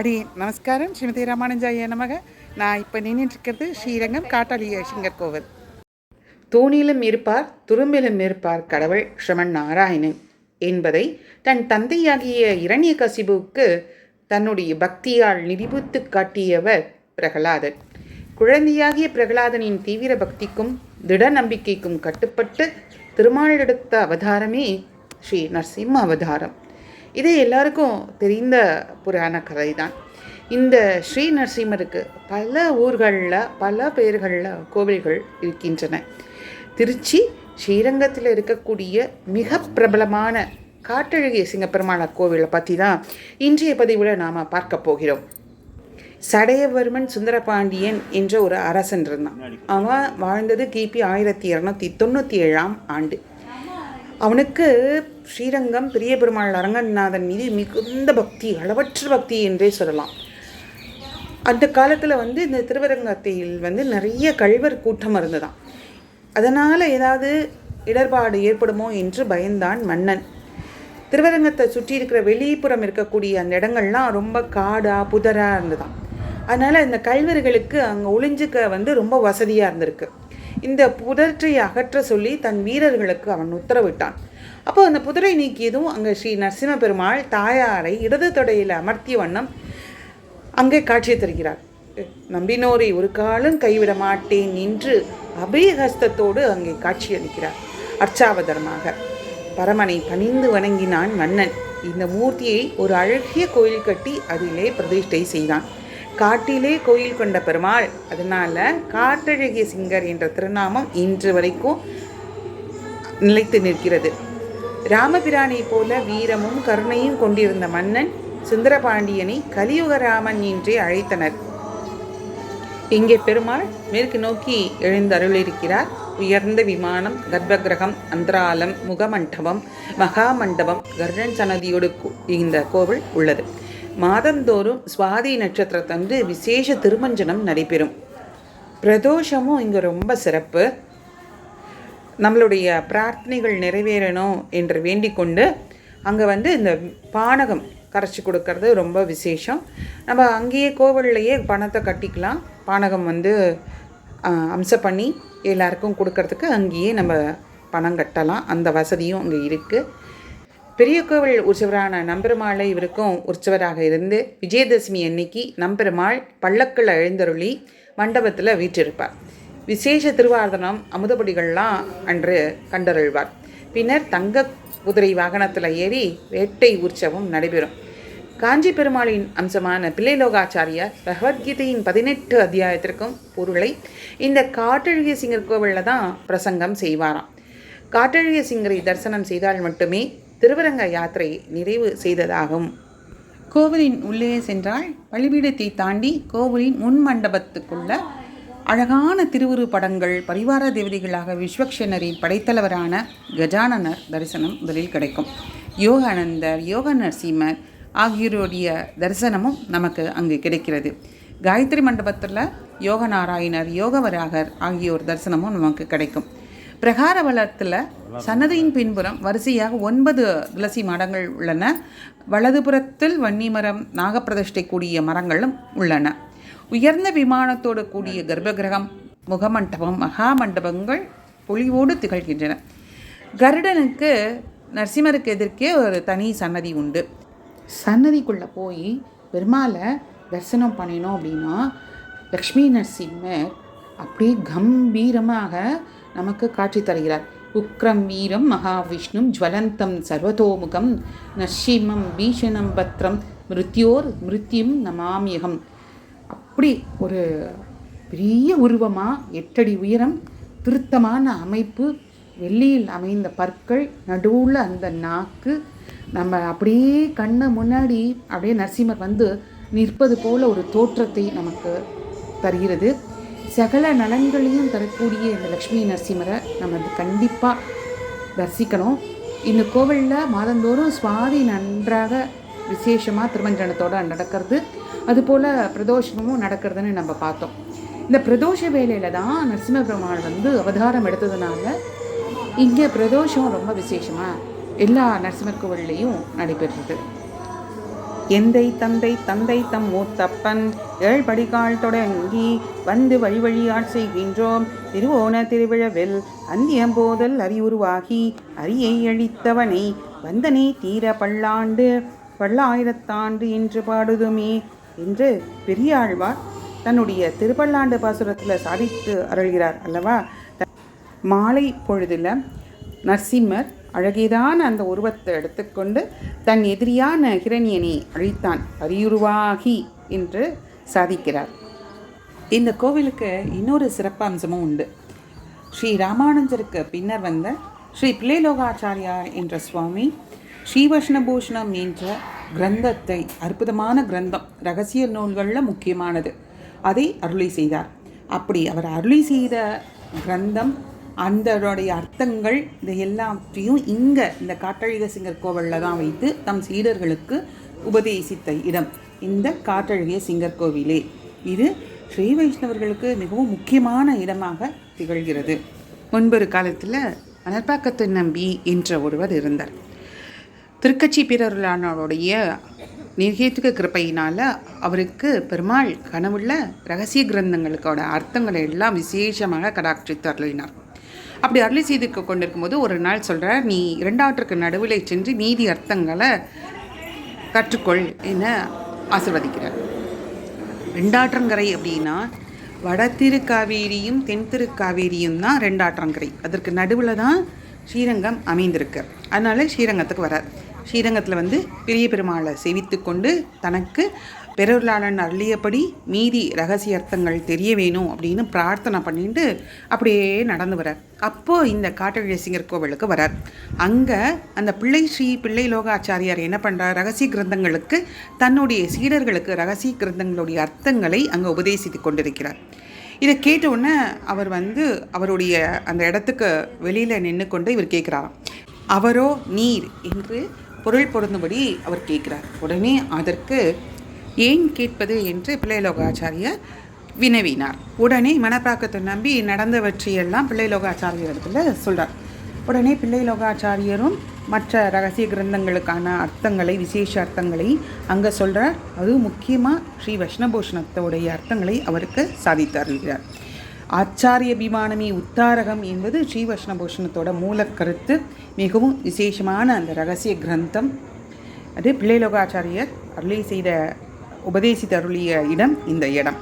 அடி நமஸ்காரம். ஸ்ரீமதி ராமானுஜாய நமக. நான் இப்போ நின்றுட்டுருக்கிறது ஸ்ரீரங்கம் காட்டாளிய சிங்கர் கோவில் தோணியிலும் இருப்பார் துரும்பிலும் இருப்பார் கடவுள் ஸ்ரமன் நாராயணன் என்பதை தன் தந்தையாகிய இரணிய கசிபுவுக்கு தன்னுடைய பக்தியால் நிரூபித்து காட்டியவர் பிரகலாதன். குழந்தையாகிய பிரகலாதனின் தீவிர பக்திக்கும் திட நம்பிக்கைக்கும் கட்டுப்பட்டு திருமாலெடுத்த அவதாரமே ஸ்ரீ நரசிம்ம அவதாரம். இது எல்லாருக்கும் தெரிந்த புராண கதை தான் இந்த ஸ்ரீ நரசிம்மருக்கு பல ஊர்களில் பல பேர்களில் கோவில்கள் இருக்கின்றன. திருச்சி ஸ்ரீரங்கத்தில் இருக்கக்கூடிய மிக பிரபலமான காட்டழகிய சிங்கப்பெருமான கோவிலை பற்றி தான் இன்றைய பதிவில் நாம் பார்க்க போகிறோம். சடையவர்மன் சுந்தரபாண்டியன் என்ற ஒரு அரசன் இருந்தான். அவன் வாழ்ந்தது கிபி ஆயிரத்தி இரநூத்தி தொண்ணூற்றி ஏழாம் ஆண்டு. அவனுக்கு ஸ்ரீரங்கம் பெரிய பெருமாள் அரங்கநாதன் மீது மிகுந்த பக்தி அளவற்ற பக்தி என்றே சொல்லலாம். அந்த காலத்தில் வந்து இந்த திருவரங்கத்தில் வந்து நிறைய கழிவர் கூட்டம் இருந்ததாம். அதனால் ஏதாவது இடர்பாடு ஏற்படுமோ என்று பயந்தான் மன்னன். திருவரங்கத்தை சுற்றி இருக்கிற வெளிப்புறம் இருக்கக்கூடிய அந்த இடங்கள்லாம் ரொம்ப காடாக புதராக இருந்ததாம். அதனால் இந்த கல்வர்களுக்கு அங்கே ஒளிஞ்சுக்க வந்து ரொம்ப வசதியாக இருந்திருக்கு. இந்த புதற்றை அகற்ற சொல்லி தன் வீரர்களுக்கு அவன் உத்தரவிட்டான். அப்போ அந்த புதரை நீக்கியதும் அங்கே ஸ்ரீ நரசிம்ம பெருமாள் தாயாரை இடது தொடையில் அமர்த்திய வண்ணம் அங்கே காட்சி தருகிறார். நம்பினோரை ஒரு காலம் கைவிட மாட்டேன் என்று அபயஹஸ்தத்தோடு அங்கே காட்சியளிக்கிறார் அர்ச்சாவதரமாக. பரமனை பணிந்து வணங்கினான் மன்னன். இந்த மூர்த்தியை ஒரு அழகிய கோயில் கட்டி அதிலே பிரதிஷ்டை செய்தான். காட்டிலே கோயில் கொண்ட பெருமாள். அதனால காட்டழகிய சிங்கர் என்ற திருநாமம் இன்று வரைக்கும் நிலைத்து நிற்கிறது. ராமபிரானை போல வீரமும் கருணையும் கொண்டிருந்த மன்னன் சுந்தரபாண்டியனை கலியுகராமன் என்றே அழைத்தனர். இங்கே பெருமாள் மேற்கு நோக்கி எழுந்தருளிருக்கிறார் உயர்ந்த விமானம் கர்ப்பகிரகம் அந்தராலம் முகமண்டபம் மகாமண்டபம் கர்ணன் சன்னதியோடு இந்த கோவில் உள்ளது. மாதந்தோறும் சுவாதி நட்சத்திரத்தன்று விசேஷ திருமஞ்சனம் நடைபெறும். பிரதோஷமும் இங்கே ரொம்ப சிறப்பு. நம்மளுடைய பிரார்த்தனைகள் நிறைவேறணும் என்று வேண்டிக் கொண்டு அங்கே வந்து இந்த பானகம் கரைச்சி கொடுக்கறது ரொம்ப விசேஷம். நம்ம அங்கேயே கோவில்லையே பணத்தை கட்டிக்கலாம். பானகம் வந்து அம்சம் பண்ணி எல்லாருக்கும் கொடுக்கறதுக்கு அங்கேயே நம்ம பணம் கட்டலாம். அந்த வசதியும் அங்கே இருக்குது பெரிய கோவில் உற்சவரான நம்பெருமாளை இவருக்கும் உற்சவராக இருந்து விஜயதசமி அன்னைக்கு நம்பெருமாள் பள்ளக்கில் எழுந்தருளி மண்டபத்தில் வீற்றிருப்பார். விசேஷ திருவார்த்தனம் அமுதபடிகள்லாம் அன்று கண்டருள்வார். பின்னர் தங்க குதிரை வாகனத்தில் ஏறி வேட்டை உற்சவம் நடைபெறும். காஞ்சி பெருமாளின் அம்சமான பிள்ளைலோகாச்சாரியார் பகவத்கீதையின் பதினெட்டு அத்தியாயத்திற்கும் பொருளை இந்த காட்டழகிய சிங்கர் கோவிலில் தான் பிரசங்கம் செய்வாராம். காட்டழகிய சிங்கரை தரிசனம் செய்தால் மட்டுமே திருவரங்க யாத்திரை நிறைவு செய்ததாகும். கோவிலின் உள்ளே சென்றால் வழிபீடத்தை தாண்டி கோவிலின் முன் மண்டபத்துக்குள்ள அழகான திருவுரு படங்கள் பரிவார தேவதைகளாக விஸ்வக்ஷனரின் படைத்தலைவரான கஜானனர் தரிசனம் முதலில் கிடைக்கும். யோகானந்தர் யோக நரசிம்மர் ஆகியோருடைய தரிசனமும் நமக்கு அங்கு கிடைக்கிறது. காயத்ரி மண்டபத்தில் யோக நாராயணர் யோகவராகர் ஆகியோர் தரிசனமும் நமக்கு கிடைக்கும். பிரகார வளத்தில் சன்னதியின் பின்புறம் வரிசையாக ஒன்பது துளசி மரங்கள் உள்ளன. வலதுபுறத்தில் வன்னிமரம் நாகப்பிரதிஷ்டை கூடிய மரங்களும் உள்ளன. உயர்ந்த விமானத்தோடு கூடிய கர்ப்பகிரகம் முகமண்டபம் மகாமண்டபங்கள் பொலிவோடு திகழ்கின்றன. கருடனுக்கு நரசிம்மருக்கு எதிர்க்கே ஒரு தனி சன்னதி உண்டு. சன்னதிக்குள்ளே போய் பெருமாளை தரிசனம் பண்ணினோம் அப்படின்னா லக்ஷ்மி நரசிம்மர் அப்படியே கம்பீரமாக நமக்கு காட்சி தருகிறார். உக்ரம் வீரம் மகாவிஷ்ணும் ஜுவலந்தம் சர்வதோமுகம் நஷிமம் பீஷணம் பத்ரம் மிருத்யோர் மிருத்யும் நமாமியகம். அப்படி ஒரு பெரிய உருவமாக எட்டடி உயரம் திருத்தமான அமைப்பு வெள்ளியில் அமைந்த பற்கள் நடுவில் அந்த நாக்கு நம்ம அப்படியே கண்ணு முன்னாடி அப்படியே நரசிம்மர் வந்து நிற்பது போல ஒரு தோற்றத்தை நமக்கு தருகிறது. சகல நலன்களையும் தரக்கூடிய இந்த லக்ஷ்மி நரசிம்மரை நம்ம கண்டிப்பாக தரிசிக்கணும். இந்த கோவிலில் மாதந்தோறும் சுவாதி நன்றாக விசேஷமாக திருமஞ்சனத்தோடு நடக்கிறது. அதுபோல் பிரதோஷமும் நடக்கிறதுன்னு நம்ம பார்த்தோம். இந்த பிரதோஷ வேலையில் தான் நரசிம்ம பெருமாள் வந்து அவதாரம் எடுத்ததுனால இங்கே பிரதோஷம் ரொம்ப விசேஷமாக எல்லா நரசிம்மர் கோவில்லையும் நடைபெறுறது எந்தை தந்தை தந்தை தம் மூத்தப்பன் ஏழ்படிகால் தொடங்கி வந்து வழி வழியாட் செய்கின்றோம். திருவோண திருவிழவில் அந்தியம்போதல் அறிவுருவாகி அரியை அழித்தவனை வந்தனை தீர பல்லாண்டு பல்லாயிரத்தாண்டு என்று பாடுதுமே என்று பெரியாழ்வார் தன்னுடைய திருப்பல்லாண்டு பாசுரத்தில் சாதித்து அருள்கிறார் அல்லவா? மாலை பொழுதில் நரசிம்மர் அழகிதான் அந்த உருவத்தை எடுத்துக்கொண்டு தன் எதிரியான ஹிரண்யனை அழித்தான் அரியுருவாகி என்று சாதிக்கிறார். இந்த கோவிலுக்கு இன்னொரு சிறப்பம்சமும் உண்டு. ஸ்ரீ ராமானுஜருக்கு பின்னர் வந்த ஸ்ரீ பிள்ளைலோகாச்சாரியா என்ற சுவாமி ஸ்ரீவஷ்ணபூஷணம் என்ற கிரந்தத்தை அற்புதமான கிரந்தம் ரகசிய நூல்களில் முக்கியமானது. அதை அருளி செய்தார். அப்படி அவர் அருளி செய்த கிரந்தம் அந்தனுடைய அர்த்தங்கள் இது எல்லாத்தையும் இங்கே இந்த காட்டழிக சிங்கர் கோவிலில் தான் வைத்து தம் சீடர்களுக்கு உபதேசித்த இடம். இந்த காட்டழகிய சிங்கர் கோவிலே. இது ஸ்ரீ வைஷ்ணவர்களுக்கு மிகவும் முக்கியமான இடமாக திகழ்கிறது. முன்பொரு காலத்தில் மணற்பாக்கத்து நம்பி என்ற ஒருவர் இருந்தார். திருக்கட்சி பிறருளானோடைய நிர்கேத்துக கிருப்பையினால் அவருக்கு பெருமாள் கனவுள்ள ரகசிய கிரந்தங்களுக்கோட அர்த்தங்களை எல்லாம் விசேஷமாக கடாட்சித்து அருளினார். அப்படி அருளி செய்து கொண்டிருக்கும்போது ஒரு நாள் சொல்கிறார் நீ இரண்டாற்றுக்கு நடுவில் சென்று நீதி அர்த்தங்களை கற்றுக்கொள் என ஆசிர்வதிக்கிறார். ரெண்டாற்றங்கரை அப்படின்னா வட திருக்காவேரியும் தென் திருக்காவேரியும் தான் ரெண்டாற்றங்கரை. அதற்கு நடுவில் தான் ஸ்ரீரங்கம் அமைந்திருக்கு. அதனால் ஸ்ரீரங்கத்துக்கு வரார். ஸ்ரீரங்கத்தில் வந்து பெரிய பெருமாளை சேவித்து கொண்டு தனக்கு பெருளாளன் அள்ளியபடி மீதி ரகசிய அர்த்தங்கள் தெரிய வேணும் அப்படின்னு பிரார்த்தனை பண்ணிட்டு அப்படியே நடந்து வரார் அப்போது இந்த காட்டழசிங்கர் கோவிலுக்கு வரார் அங்கே அந்த பிள்ளை ஸ்ரீ பிள்ளை லோகாச்சாரியார் என்ன பண்ணுறார் ரகசிய கிரந்தங்களுக்கு தன்னுடைய சீடர்களுக்கு ரகசிய கிரந்தங்களுடைய அர்த்தங்களை அங்கே உபதேசித்து கொண்டிருக்கிறார். இதை கேட்ட உடனே அவர் வந்து அவருடைய அந்த இடத்துக்கு வெளியில் நின்று கொண்டு இவர் கேட்குறாராம் அவரோ நீர் என்று பொருள் பொருந்தும்படி அவர் கேட்கிறார் உடனே அதற்கு ஏன் கேட்பது என்று பிள்ளைலோகாச்சாரியர் வினவினார். உடனே மனப்பாக்கத்தை நம்பி நடந்தவற்றையெல்லாம் பிள்ளைலோகாச்சாரியரிடத்தில் சொல்கிறார் உடனே பிள்ளைலோகாச்சாரியரும் மற்ற ரகசிய கிரந்தங்களுக்கான அர்த்தங்களை விசேஷ அர்த்தங்களை அங்கே சொல்கிறார் அது முக்கியமாக ஸ்ரீ வைஷ்ணபூஷணத்தோடைய அர்த்தங்களை அவருக்கு சாதித்து அருள்கிறார் ஆச்சாரிய அபிமானமே உத்தாரகம் என்பது ஸ்ரீ வைஷ்ணபூஷணத்தோட மூலக்கருத்து. மிகவும் விசேஷமான அந்த ரகசிய கிரந்தம். அது பிள்ளைலோகாச்சாரியர் அருளை செய்த உபதேசித்தருளிய இடம் இந்த இடம்.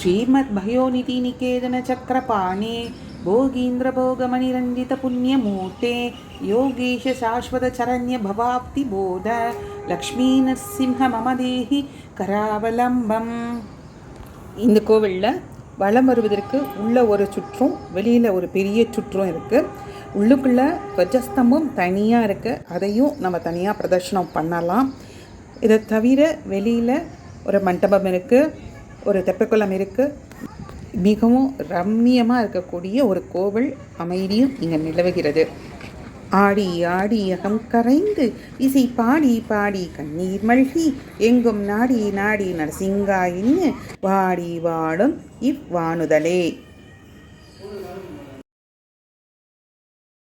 ஸ்ரீமத் பயோநிதி நிகேதன சக்கரபாணே போகீந்திர போகமணி ரஞ்சித புண்ணியமூர்த்தே யோகேஷ சாஸ்வத சரண்ய பவாப்தி போத லக்ஷ்மீ நரசிம்ஹ மமதேஹி கராவலம்பம். இந்த கோவிலில் வளம் வருவதற்கு உள்ள ஒரு சுற்றும் வெளியில் ஒரு பெரிய சுற்றும் இருக்குது உள்ளுக்குள்ளே துவஜஸ்தம்பம் தனியாக இருக்குது அதையும் நம்ம தனியாக பிரதர்ஷனம் பண்ணலாம். இதை தவிர வெளியில் ஒரு மண்டபம் இருக்குது ஒரு தெப்பக்குளம் இருக்குது மிகவும் ரம்மியமாக இருக்கக்கூடிய ஒரு கோவில் அமைதியும் இங்கே நிலவுகிறது. ஆடி ஆடி அகம் கரைந்து இசை பாடி பாடி கண்ணீர் மல்கி எங்கும் நாடி நாடி நரசிங்காயின்னு வாடி வாடும் இவ்வானுதலே.